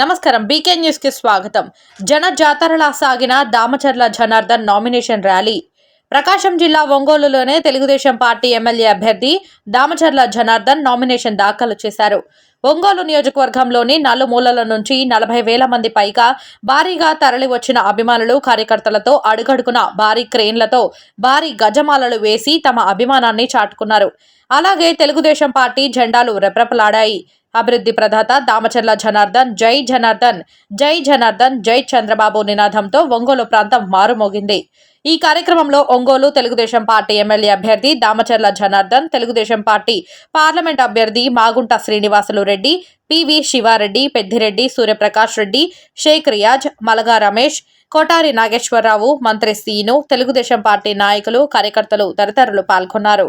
నమస్కారం. బీకే న్యూస్కి స్వాగతం. జన జాతరలా సాగిన దామచర్ల జనార్దన్ నామినేషన్ ర్యాలీ. ప్రకాశం జిల్లా ఒంగోలులోనే తెలుగుదేశం పార్టీ ఎమ్మెల్యే అభ్యర్థి దామచర్ల జనార్దన్ నామినేషన్ దాఖలు చేశారు. ఒంగోలు నియోజకవర్గంలోని నలుమూలల నుంచి నలభై వేల మంది పైగా భారీగా తరలి వచ్చిన అభిమానులు కార్యకర్తలతో అడుగడుగున భారీ క్రేన్లతో భారీ గజమాలలు వేసి తమ అభిమానాన్ని చాటుకున్నారు. అలాగే తెలుగుదేశం పార్టీ జెండాలు రెప్రెపలాడాయి. అభివృద్ధి ప్రదాత దామచర్ల జనార్దన్ జై జనార్దన్ జై జనార్దన్ జై చంద్రబాబు నినాదంతో ఒంగోలు ప్రాంతం మారుమోగింది. ఈ కార్యక్రమంలో ఒంగోలు తెలుగుదేశం పార్టీ ఎమ్మెల్యే అభ్యర్థి దామచర్ల జనార్దన్ తెలుగుదేశం పార్టీ పార్లమెంట్ అభ్యర్థి మాగుంట శ్రీనివాసులు రెడ్డి పివి శివారెడ్డి పెద్దిరెడ్డి సూర్యప్రకాష్ రెడ్డి షేక్ రియాజ్ మలగా రమేష్ కోటారి నాగేశ్వరరావు మంత్రి సీను తెలుగుదేశం పార్టీ నాయకులు కార్యకర్తలు తదితరులు పాల్గొన్నారు.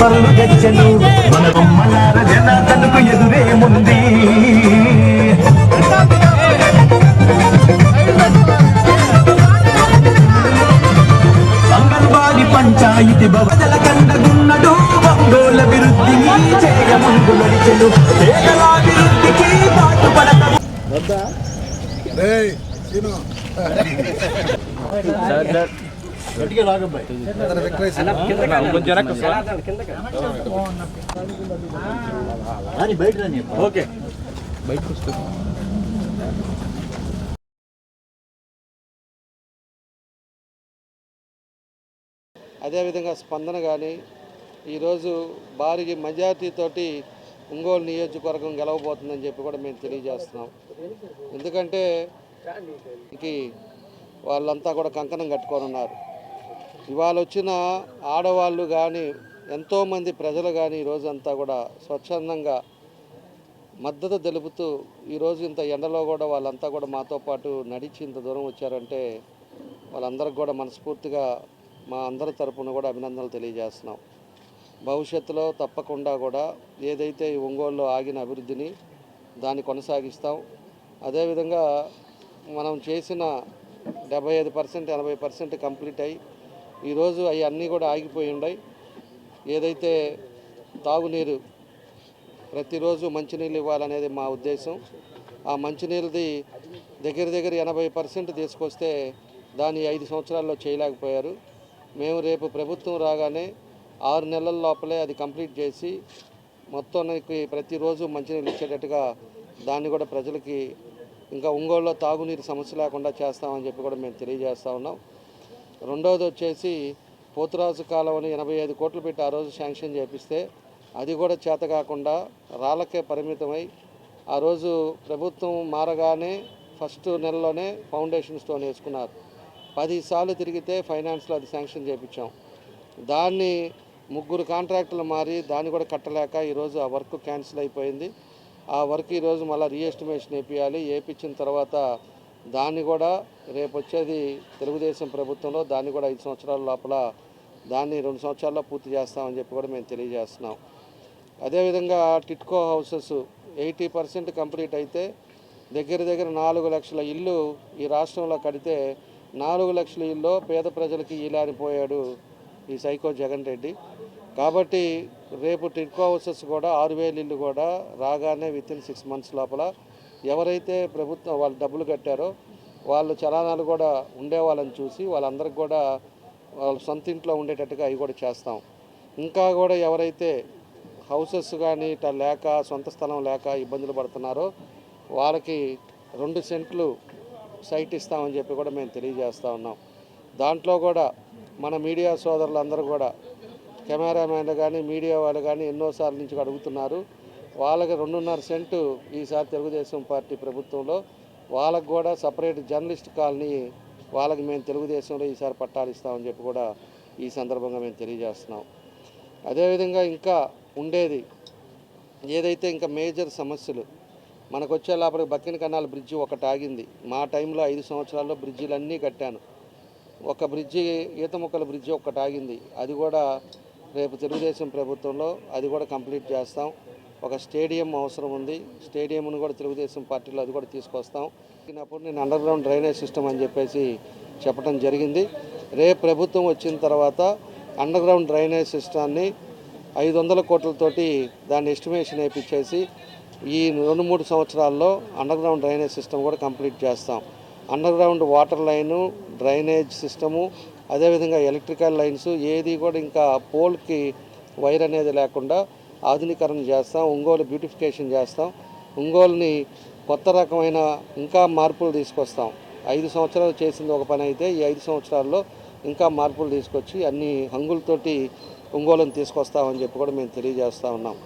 ట్రాన్స్ఫర్లు గెలిచెను మన బొమ్మలార జనార్దన్కు ఎదురేముంది అంగన్వాడి పంచాయతీ భవజల కండగున్నడు. ఒంగోల అభివృద్ధిని చేయమందు నడిచెను. పేదలాభివృద్ధికి పాటుపడతాము అదేవిధంగా స్పందన కానీ ఈరోజు భారీ మెజార్టీతోటి ఒంగోలు నియోజకవర్గం గెలవబోతుందని చెప్పి కూడా మేము తెలియజేస్తున్నాం. ఎందుకంటే ఇంకి వాళ్ళంతా కూడా కంకణం కట్టుకొని ఉన్నారు. ఇవాళ వచ్చిన ఆడవాళ్ళు కానీ ఎంతోమంది ప్రజలు కానీ ఈరోజంతా అంతా కూడా స్వచ్ఛందంగా మద్దతు తెలుపుతూ ఈరోజు ఇంత ఎండలో కూడా వాళ్ళంతా కూడా మాతో పాటు నడిచి ఇంత దూరం వచ్చారంటే వాళ్ళందరికి కూడా మనస్ఫూర్తిగా మా అందరి తరపున కూడా అభినందనలు తెలియజేస్తున్నాం. భవిష్యత్తులో తప్పకుండా కూడా ఏదైతే ఈ ఒంగోలులో ఆగిన అభివృద్ధిని దాన్ని కొనసాగిస్తాం. అదేవిధంగా మనం చేసిన డెబ్బై ఐదు పర్సెంట్ ఎనభై పర్సెంట్ కంప్లీట్ అయ్యి ఈరోజు అవి అన్నీ కూడా ఆగిపోయి ఉన్నాయి ఏదైతే తాగునీరు ప్రతిరోజు మంచినీళ్ళు ఇవ్వాలనేది మా ఉద్దేశం. ఆ మంచినీళ్ళది దగ్గర దగ్గర ఎనభై పర్సెంట్ తీసుకొస్తే దాన్ని ఐదు సంవత్సరాల్లో చేయలేకపోయారు. మేము రేపు ప్రభుత్వం రాగానే ఆరు నెలల లోపలే అది కంప్లీట్ చేసి మొత్తానికి ప్రతిరోజు మంచినీళ్ళు ఇచ్చేటట్టుగా దాన్ని కూడా ప్రజలకి ఇంకా ఒంగోలులో తాగునీరు సమస్య లేకుండా చేస్తామని చెప్పి కూడా మేము తెలియజేస్తూ ఉన్నాం. రెండవది వచ్చేసి పోతురాజు కాలువని ఎనభై ఐదు కోట్లు పెట్టి ఆ రోజు శాంక్షన్ చేపిస్తే అది కూడా చేత కాకుండా రాళ్ళకే పరిమితమై ఆ రోజు ప్రభుత్వం మారగానే ఫస్ట్ నెలలోనే ఫౌండేషన్ స్టోన్ వేసుకున్నారు. పది సార్లు తిరిగితే ఫైనాన్స్లో అది శాంక్షన్ చేయించాం దాన్ని ముగ్గురు కాంట్రాక్టులు మారి దాన్ని కూడా కట్టలేక ఈరోజు ఆ వర్క్ క్యాన్సిల్ అయిపోయింది. ఆ వర్క్ ఈరోజు మళ్ళీ రీఎస్టిమేషన్ వేపియాలి. వేపించిన తర్వాత దాన్ని కూడా రేపు వచ్చేది తెలుగుదేశం ప్రభుత్వంలో దాన్ని కూడా ఐదు సంవత్సరాల లోపల దాన్ని రెండు సంవత్సరాల్లో పూర్తి చేస్తామని చెప్పి కూడా మేము తెలియజేస్తున్నాం. అదేవిధంగా TIDCO houses eighty percent complete అయితే దగ్గర దగ్గర నాలుగు లక్షల ఇల్లు ఈ రాష్ట్రంలో కడితే నాలుగు లక్షల ఇల్లు పేద ప్రజలకి ఇలానిపోయాడు ఈ సైకో జగన్ రెడ్డి. కాబట్టి రేపు టిట్కో హౌసెస్ కూడా ఆరు వేల ఇల్లు కూడా రాగానే విత్ ఇన్ సిక్స్ మంత్స్ లోపల ఎవరైతే ప్రభుత్వం వాళ్ళు డబ్బులు కట్టారో వాళ్ళు చలానాలు కూడా ఉండేవాళ్ళని చూసి వాళ్ళందరికి కూడా వాళ్ళ సొంత ఇంట్లో ఉండేటట్టుగా అవి కూడా చేస్తాం. ఇంకా కూడా ఎవరైతే హౌసెస్ కానీ ఇట్లా లేక సొంత స్థలం లేక ఇబ్బందులు పడుతున్నారో వాళ్ళకి రెండు సెంట్లు సైట్ ఇస్తామని చెప్పి కూడా మేము తెలియజేస్తూ ఉన్నాం. దాంట్లో కూడా మన మీడియా సోదరులందరూ కూడా కెమెరామ్యాన్లు కానీ మీడియా వాళ్ళు కానీ ఎన్నోసార్లు నుంచి అడుగుతున్నారు. వాళ్ళకి రెండున్నర సెంటు ఈసారి తెలుగుదేశం పార్టీ ప్రభుత్వంలో వాళ్ళకు కూడా సపరేట్ జర్నలిస్ట్ కాలనీ వాళ్ళకి మేము తెలుగుదేశంలో ఈసారి పట్టాలు ఇస్తామని చెప్పి కూడా ఈ సందర్భంగా మేము తెలియజేస్తున్నాం. అదేవిధంగా ఇంకా ఉండేది ఏదైతే ఇంకా మేజర్ సమస్యలు మనకు వచ్చే లోపల బక్కిన కన్నాల బ్రిడ్జి ఒకటి ఆగింది. మా టైంలో ఐదు సంవత్సరాల్లో బ్రిడ్జిలన్నీ కట్టాను. ఒక బ్రిడ్జి ఈతముక్కల బ్రిడ్జి ఒకటి ఆగింది. అది కూడా రేపు తెలుగుదేశం ప్రభుత్వంలో అది కూడా కంప్లీట్ చేస్తాం. ఒక స్టేడియం అవసరం ఉంది. స్టేడియంను కూడా తెలుగుదేశం పార్టీలో అది కూడా తీసుకొస్తాం. అప్పుడు నేను అండర్ గ్రౌండ్ డ్రైనేజ్ సిస్టమ్ అని చెప్పేసి చెప్పడం జరిగింది. రేపు ప్రభుత్వం వచ్చిన తర్వాత అండర్ గ్రౌండ్ డ్రైనేజ్ సిస్టాన్ని ఐదు వందల కోట్లతోటి దాన్ని ఎస్టిమేషన్ వేయించేసి ఈ రెండు మూడు సంవత్సరాల్లో అండర్ గ్రౌండ్ డ్రైనేజ్ సిస్టమ్ కూడా కంప్లీట్ చేస్తాం. Underground water line drainage system అదేవిధంగా ఎలక్ట్రికల్ లైన్స్ ఏది కూడా ఇంకా పోల్కి వైర్ అనేది లేకుండా ఆధునీకరణ చేస్తాం ఒంగోలు బ్యూటిఫికేషన్ చేస్తాం ఒంగోలుని కొత్త రకమైన ఇంకా మార్పులు తీసుకొస్తాం. ఐదు సంవత్సరాలు చేసింది ఒక పని అయితే ఈ ఐదు సంవత్సరాల్లో ఇంకా మార్పులు తీసుకొచ్చి అన్ని హంగులతోటి ఒంగోలుని తీసుకొస్తామని చెప్పి కూడా మేము తెలియజేస్తూ ఉన్నాం.